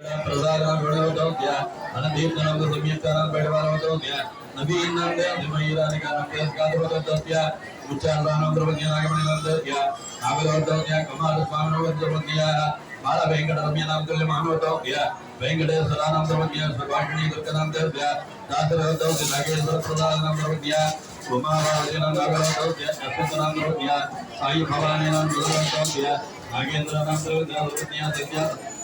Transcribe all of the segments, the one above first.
ಪ್ರಸಾರಣ ಹಣ ದೀರ್ತನ ಸಮ್ಯಕಾರ ಬೇಡವಾರೋಗ್ಯ ನದಿಯಿಂದ ಮಹಿರಾನಿಕಾಸ್ಕಾದೋದ್ಯ ಉಚ್ಚಾರಣೋದ್ರವಜ್ಞಾನಾಗಮನೋದ್ಯ ನಾಗದೋದ್ಯ ಕುಮಾರಸ್ವಾಮಿನೋದ್ರವಜ್ಞ ಬಾಲ ವೆಂಕಟ ರಮ್ಯ ನಾಮದಲ್ಲಿ ಮಾನವದೋದ್ಯ ವೆಂಕಟೇಶ್ವರ ನಾಮದ್ರವಜ್ಞ ಸುಭಾಷಿಣಿ ದುರ್ಗನಾಮದ್ಯ ದಾಸರೋದ್ಯ ನಾಗೇಶ್ವರ ಪ್ರಧಾನ ನಾಮದ್ರವಜ್ಞ ಕುಮಾರಾವತಿ ನಾಮದ್ರವದ್ಯ ಯಶವಂತ ನಾಮದ್ರವಜ್ಞ ಸಾಯಿ ಭವಾನಿ ನಾಮದ್ರವದ್ಯ ನಾಗೇಂದ್ರ ನಾಮದ್ರವಜ್ಞ ಸತ್ಯ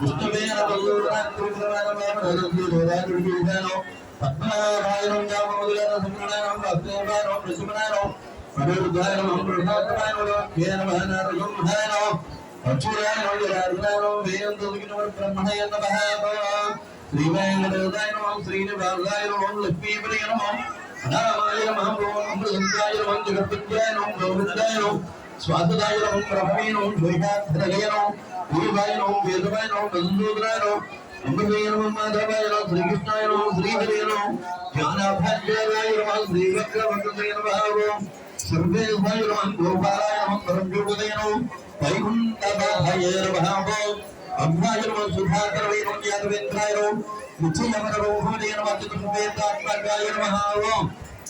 విష్ణువే నమః పద్మనాభాయనం జామోదయాన సంగణానం భక్తేవానం ప్రసుమనానం పరుద్ధాయనం ప్రధాతమాయనం కేన మహానారగం అచ్చురాయనం జరార్దనానం వేయం తొలగిన బ్రహ్మణయ నమః నమః శ్రీనివాసాయ నమః లక్ష్మీప్రియ నమః అనామాయ నమః అమృతాయ నమః నమః నమః స్వాతదాయనం నమః బ్రహ్మేణం ద్వైతాగ్రగయనం వేదవాయనం నందోదరాయనం అమృతయ మాధవాయనం శ్రీకృష్ణాయనం నమః శ్రీకృష్ణాయ నమః శ్రీహరియ నమః గోపాలాయనం నమః శ్రీవక్రవక్రయ నమః సర్వేశాయ నమః గోపాలాయ నమః పరంజ్యోతియ నమః వైకుంఠబాహాయ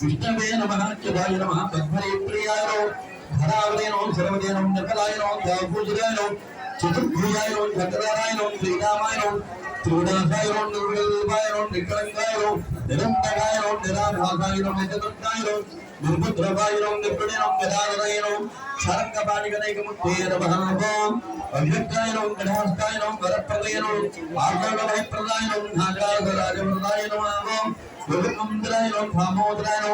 విష్ణవే నమః చదాయ నమః పద్మరే ప్రియాయ నమః ధరావదేనో శరవదేనం నకలాయనో దాపూజరాయనో చతుర్భుజాయనం చక్రారాయనో శ్రీరామాయనో త్రిగుణాసాయనం నిర్వికల్పాయనో నికలంకాయనో నిరంతకాయనో నిరాభాసాయనం నిజదుర్గాయనో నిర్భద్రవాయనో నిర్గుణినో గదాధరయనో శరంగపాణిగనైకముత్తే నమః అభ్యుక్తాయనో గణాస్తాయనో వరప్రదయనో ఆర్ధవభయప్రదాయనో నాగాధరాజప్రదాయ నమః యోగమంత్రాయనో భామోదరాయనో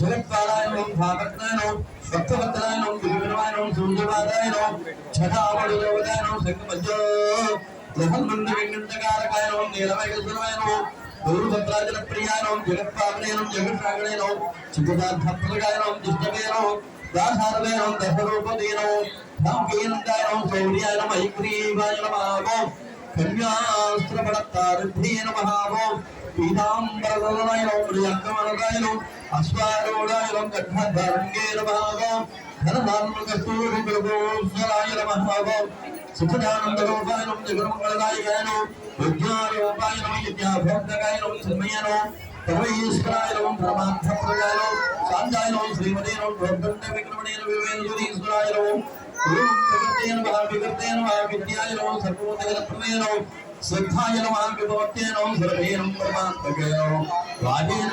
జగత్పారాయణం భాగత్రాయణం భక్తభద్రాయణం గిరివరాయణం సూర్యపాదాయణం ఛటావళిదేవదాయణం శంఖపంచో జగన్మంద వెంకటకారకాయనం నీలమేఘసురవాయనం గౌరభద్రాజల ప్రియాయనం జగత్పావనేనం జగత్రాగణేనం చిత్తదార్థప్రగాయనం దుష్టవేనం దాసారవేనం దశరూపదేనం రామకీనందాయనం శౌర్యాయనం ఐగ్రీవాయ నమః. కన్యాస్త్రపడతారుభ్యే నమః. సుఖదానందరూపాయనం జగన్మంగళదాయకాయనం విజ్ఞానరూపాయనం యజ్ఞాభోక్తకాయనం చిన్మయనం పరమేశ్వరాయనం పరమార్థప్రదాయనం శాంతాయనం శ్రీమదేనం భోగండ విక్రమణేన వివేంద్రీశ్వరాయనం ఓం ప్రకృతేన మహా వికృతేన మహా విద్యాయనం సర్వోదయప్రదేనం శ్రద్ధాయ నమః విభవత్యేనం సర్వేనం పరమాత్మకేనం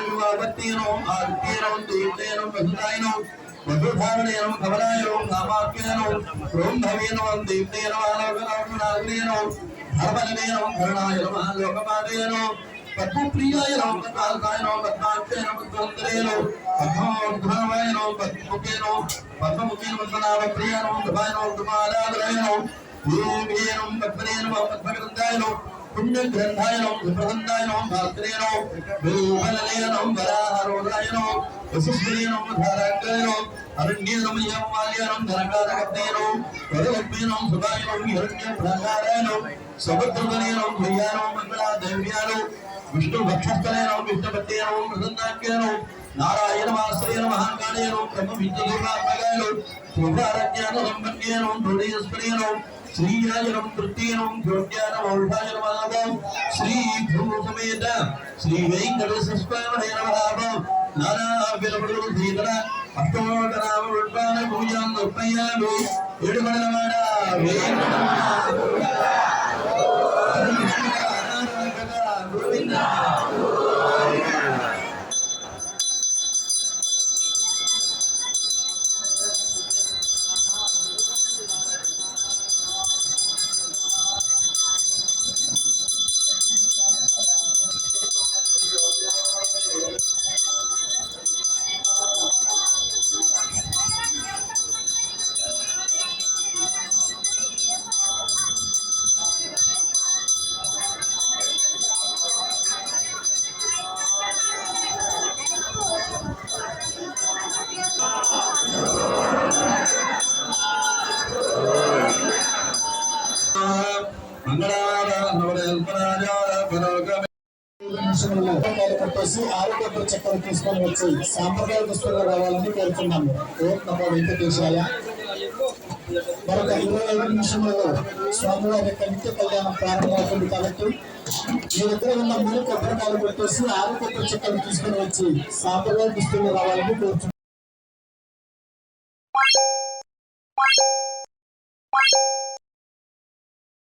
వివాహత్యేనం ఆదిత్యేనం దేవతేనం వసుదాయనం യഥോഭാവനയും ഭവനായവും കാമാഖ്യാനവും ബ്രഹ്മവീനവും ദീപ്തീനവാലോകനാഥനാഗ്നീനവും ധർമ്മനീനവും ഭരണായനവും ലോകമാതീനവും പത്മപ്രിയായനോ പത്മാൽക്കായനോ പത്മാക്ഷയനോ പത്മോത്തരേനോ പത്മോദ്ഭവായനോ പത്മമുഖേനോ പത്മമുഖേന പത്മനാഭപ്രിയാനോ പത്മായനോ പത്മാരാധനോ ദേവീയനും പത്മനേനോ പത്മഗ്രന്ഥായനോ దుమాలాదరాయనం దేవేనం పుణ్యగ్రంథాయనం సుప్రబంధాయనం భాస్కరేనం బిల్వలలేనం వరాహరోధాయనం వసుస్వరేనం ధారాగ్రయనం వరలక్ష్మీనం సుధాయనం హిరణ్య సముద్రదనేనం భయ్యానం మంగళా విష్ణు భక్షస్థలేనం విష్ణుపత్యేనం ప్రసన్నాఖ్యేనం మహాకాళేనం బ్రహ్మ విద్యుదూర్ణాత్మకాయనం శుభారజ్ఞాన సంపన్యేనం శ్రీరాజనం తృతీయం జ్యోత్యానం ఔషాయ శ్రీ భూసమేత శ్రీ వెంకటేశ్వర స్వామి నమః నానా విలపడు శ్రీధర అష్టోత్తరామ విడ్వాన పూజాం దర్పయామి ఏడుమడలవాడ గోవింద నిమిషంలో కొబ్బరికాయలు కొట్టేసి ఆరు తీసుకొని వచ్చి సాంప్రదాయ దుస్తులు రావాలని కోరుతున్నాము ఓం నమో వెంకటేశాయ. మరొక ఇరవై ఐదు నిమిషంలో స్వామివారి యొక్క నిత్య కళ్యాణం ప్రారంభమవుతుంది కాబట్టి మీ దగ్గర ఉన్న మూడు కొబ్బరికాయలు కొట్టేసి ఆరు కొబ్బరి తీసుకొని వచ్చి సాంప్రదాయ దుస్తులు రావాలని కోరుతున్నాము